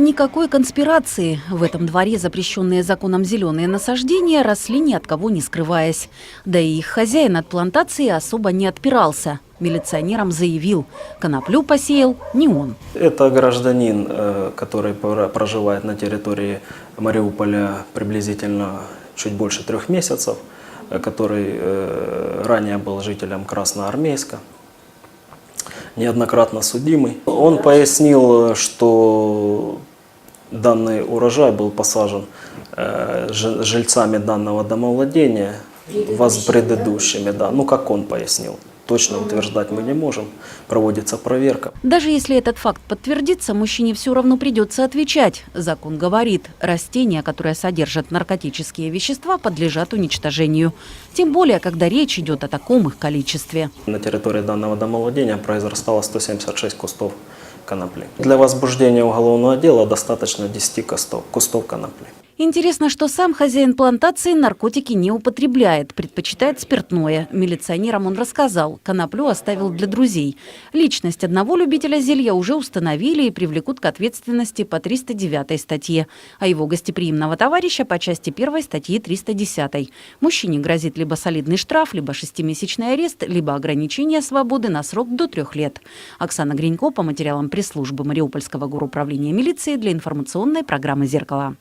Никакой конспирации. В этом дворе запрещенные законом зеленые насаждения росли ни от кого не скрываясь. Да и их хозяин от плантации особо не отпирался. Милиционерам заявил, коноплю посеял не он. Это гражданин, э, который проживает на территории Мариуполя приблизительно чуть больше трех месяцев, э, который э, ранее был жителем Красноармейска, неоднократно судимый. Он пояснил, что данный урожай был посажен э, жи- жильцами данного домовладения, воз предыдущими, да, ну как он пояснил. Точно утверждать мы не можем, проводится проверка. Даже если этот факт подтвердится, мужчине все равно придется отвечать. Закон говорит, растения, которые содержат наркотические вещества, подлежат уничтожению. Тем более, когда речь идет о таком их количестве. На территории данного домовладения произрастало 176 кустов конопли. Для возбуждения уголовного дела достаточно 10 кустов, кустов конопли. Интересно, что сам хозяин плантации наркотики не употребляет, предпочитает спиртное. Милиционерам он рассказал, коноплю оставил для друзей. Личность одного любителя зелья уже установили и привлекут к ответственности по 309 статье, а его гостеприимного товарища по части 1 статьи 310. Мужчине грозит либо солидный штраф, либо шестимесячный арест, либо ограничение свободы на срок до трех лет. Оксана Гринько по материалам пресс-службы Мариупольского горуправления милиции для информационной программы «Зеркало».